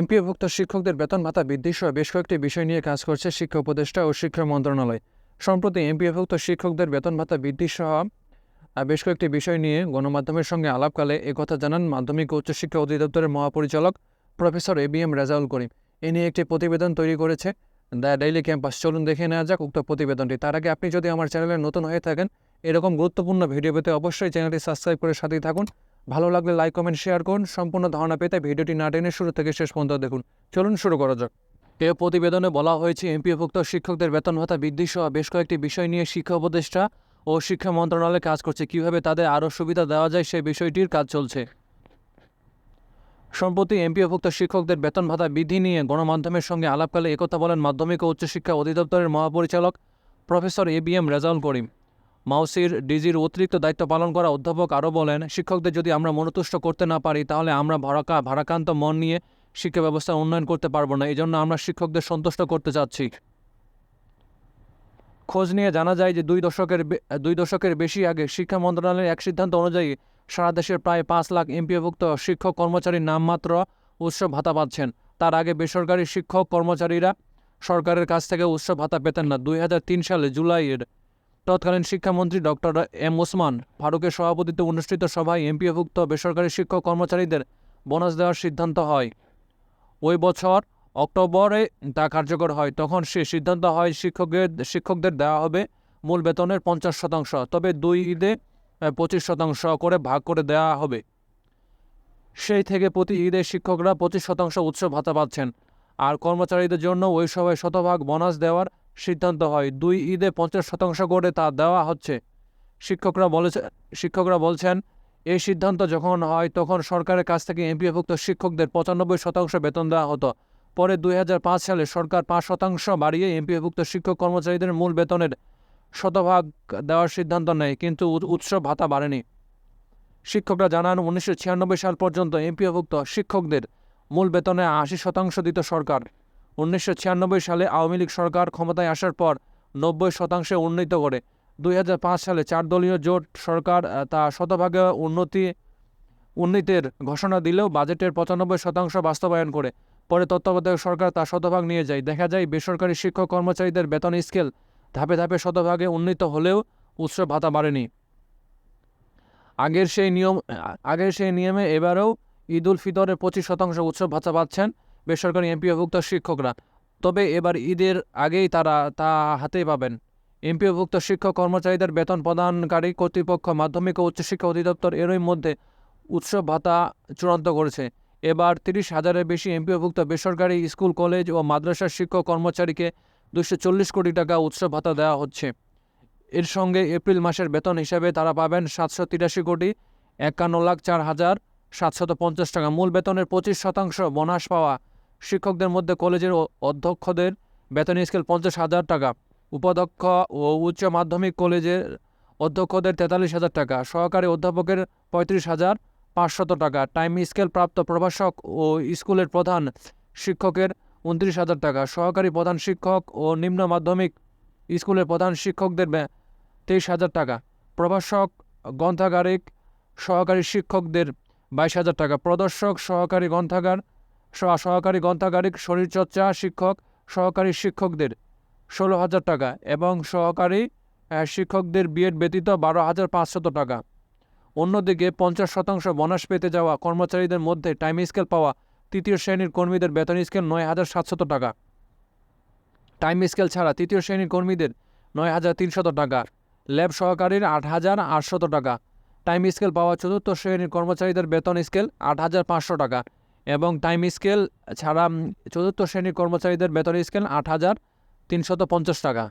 এমপিওভুক্ত শিক্ষকদের বেতন ভাতা বৃদ্ধি সহ বেশ কয়েকটি বিষয় নিয়ে কাজ করছে শিক্ষা উপদেষ্টা ও শিক্ষা মন্ত্রণালয়। সম্প্রতি এমপিওভুক্ত শিক্ষকদের বেতন ভাতা বৃদ্ধি সহ আহ, বেশ কয়েকটি বিষয় নিয়ে গণমাধ্যমের সঙ্গে আলাপকালে একথা জানান মাধ্যমিক ও উচ্চশিক্ষা অধিদপ্তরের মহাপরিচালক professor A B M Rezaul Karim. এ নিয়ে একটি প্রতিবেদন তৈরি করেছে দ্য ডেইলি ক্যাম্পাস। চলুন দেখে নেওয়া যাক উক্ত প্রতিবেদনটি। তার আগে আপনি যদি আমার চ্যানেলে নতুন হয়ে থাকেন এরকম গুরুত্বপূর্ণ ভিডিও পেতে অবশ্যই চ্যানেলটি সাবস্ক্রাইব করে সাথেই থাকুন। ভালো লাগলে লাইক কমেন্ট শেয়ার করুন। সম্পূর্ণ ধারণা পেতে ভিডিওটি না টেনে শুরু থেকে শেষ পর্যন্ত দেখুন। চলুন শুরু করা যাক। এ প্রতিবেদনে বলা হয়েছে এমপিওভুক্ত শিক্ষকদের বেতন ভাতা বৃদ্ধি সহ বেশ কয়েকটি বিষয় নিয়ে শিক্ষা উপদেষ্টা ও শিক্ষা মন্ত্রণালয় কাজ করছে। কীভাবে তাদের আরও সুবিধা দেওয়া যায় সেই বিষয়টির কাজ চলছে। সম্প্রতি এমপিওভুক্ত শিক্ষকদের বেতন ভাতা বৃদ্ধি নিয়ে গণমাধ্যমের সঙ্গে আলাপকালে একথা বলেন মাধ্যমিক ও উচ্চশিক্ষা অধিদপ্তরের মহাপরিচালক professor A B M Rezaul Karim. মাউসির ডিজির অতিরিক্ত দায়িত্ব পালন করা অধ্যাপক আরও বলেন, শিক্ষকদের যদি আমরা মনোতুষ্ট করতে না পারি, তাহলে আমরা ভাড়াকা ভারাক্রান্ত মন নিয়ে শিক্ষা ব্যবস্থা উন্নয়ন করতে পারব না। এই জন্য আমরা শিক্ষকদের সন্তুষ্ট করতে চাচ্ছি। খোঁজ নিয়ে জানা যায় যে দুই দশকের দুই দশকের বেশি আগে শিক্ষা মন্ত্রণালয়ের এক সিদ্ধান্ত অনুযায়ী সারা দেশের প্রায় পাঁচ লাখ এমপিওভুক্ত শিক্ষক কর্মচারীর নামমাত্র উৎসব ভাতা পাচ্ছেন। তার আগে বেসরকারি শিক্ষক কর্মচারীরা সরকারের কাছ থেকে উৎসব ভাতা পেতেন না। দুই হাজার তিন সালে জুলাইয়ের তৎকালীন শিক্ষামন্ত্রী ডক্টর এম ওসমান ফারুকের সভাপতিত্বে অনুষ্ঠিত সভায় এমপিওভুক্ত বেসরকারি শিক্ষক কর্মচারীদের বোনাস দেওয়ার সিদ্ধান্ত হয়। ওই বছর অক্টোবরে তা কার্যকর হয়। তখন সে সিদ্ধান্ত হয় শিক্ষকের, শিক্ষকদের দেওয়া হবে মূল বেতনের পঞ্চাশ শতাংশ, তবে দুই ঈদে পঁচিশ শতাংশ করে ভাগ করে দেওয়া হবে। সেই থেকে প্রতি ঈদে শিক্ষকরা পঁচিশ শতাংশ উৎসব ভাতা পাচ্ছেন। আর কর্মচারীদের জন্য ওই সময় শতভাগ বোনাস দেওয়ার সিদ্ধান্ত হয়। দুই ঈদে পঞ্চাশ শতাংশ করে তা দেওয়া হচ্ছে। শিক্ষকরা বলেছে শিক্ষকরা বলছেন, এই সিদ্ধান্ত যখন হয় তখন সরকারের কাছ থেকে এমপিএভুক্ত শিক্ষকদের পঁচানব্বই শতাংশ বেতন দেওয়া হতো। পরে দুই হাজার পাঁচ সালে সরকার পাঁচ শতাংশ বাড়িয়ে এমপিএভুক্ত শিক্ষক কর্মচারীদের মূল বেতনের শতভাগ দেওয়ার সিদ্ধান্ত নেয়, কিন্তু উৎসব ভাতা বাড়েনি। শিক্ষকরা জানান, উনিশশো ছিয়ানব্বই সাল পর্যন্ত এমপিওভুক্ত শিক্ষকদের মূল বেতনে আশি শতাংশ দিত সরকার। উনিশশো ছিয়ানব্বই সালে আওয়ামী লীগ সরকার ক্ষমতায় আসার পর নব্বই শতাংশে উন্নীত করে। দুই হাজার পাঁচ সালে চার দলীয় জোট সরকার তা শতভাগে উন্নতি, উন্নীতের ঘোষণা দিলেও বাজেটের পঁচানব্বই শতাংশ বাস্তবায়ন করে। পরে তত্ত্বাবধায়ক সরকার তা শতভাগ নিয়ে যায়। দেখা যায়, বেসরকারি শিক্ষক কর্মচারীদের বেতন স্কেল ধাপে ধাপে শতভাগে উন্নীত হলেও উৎসব ভাতা বাড়েনি। আগের সেই নিয়ম আগের সেই নিয়মে এবারেও ঈদ উল ফিতরের পঁচিশ শতাংশ উৎসব ভাতা পাচ্ছেন। বেসরকারি এমপিওভুক্ত শিক্ষকরা। তবে এবার ঈদের আগেই তারা তা হাতেই পাবেন। এমপিওভুক্ত শিক্ষক কর্মচারীদের বেতন প্রদানকারী কর্তৃপক্ষ, মাধ্যমিক ও উচ্চশিক্ষা অধিদপ্তর এরই মধ্যে উৎসব ভাতা চূড়ান্ত করেছে। এবার তিরিশ হাজারের বেশি এমপিওভুক্ত বেসরকারি স্কুল, কলেজ ও মাদ্রাসার শিক্ষক কর্মচারীকে দুশো চল্লিশ কোটি টাকা উৎসব ভাতা দেওয়া হচ্ছে। এর সঙ্গে এপ্রিল মাসের বেতন হিসাবে তারা পাবেন সাতশো তিরাশি কোটি একান্ন লাখ চার হাজার সাতশত পঞ্চাশ টাকা। মূল বেতনের পঁচিশ শতাংশ বোনাস পাওয়া শিক্ষকদের মধ্যে কলেজের অধ্যক্ষদের বেতন স্কেল পঞ্চাশ হাজার টাকা, উপাধ্যক্ষ ও উচ্চ মাধ্যমিক কলেজের অধ্যক্ষদের তেতাল্লিশ হাজার টাকা, সহকারী অধ্যাপকের পঁয়ত্রিশ হাজার পাঁচশত টাকা, টাইম স্কেল প্রাপ্ত প্রভাষক ও স্কুলের প্রধান শিক্ষকের উনত্রিশ হাজার টাকা, সহকারী প্রধান শিক্ষক ও নিম্ন মাধ্যমিক স্কুলের প্রধান শিক্ষকদের তেইশ হাজার টাকা, প্রভাষক, গ্রন্থাগারিক সহকারী শিক্ষকদের বাইশ হাজার টাকা, প্রদর্শক, সহকারী গ্রন্থাগার সহকারী গ্রন্থাগারিক শরীরচর্চা শিক্ষক, সহকারী শিক্ষকদের ষোলো হাজার টাকা এবং সহকারী শিক্ষকদের বিএড ব্যতীত বারো হাজার পাঁচশত টাকা। অন্যদিকে পঞ্চাশ শতাংশ বোনাস পেতে যাওয়া কর্মচারীদের মধ্যে টাইম স্কেল পাওয়া তৃতীয় শ্রেণির কর্মীদের বেতন স্কেল নয় হাজার সাতশত টাকা। টাইম স্কেল ছাড়া তৃতীয় শ্রেণির কর্মীদের নয় হাজার তিনশত টাকা। ল্যাব সহকারীর আট হাজার আটশত টাকা। টাইম স্কেল পাওয়া চতুর্থ শ্রেণির কর্মচারীদের বেতন স্কেল আট হাজার পাঁচশো টাকা। এবং টাইম স্কেল ছাড়া চতুর্থ শ্রেণির কর্মচারীদের বেতন স্কেল আট হাজার তিনশত পঞ্চাশ টাকা।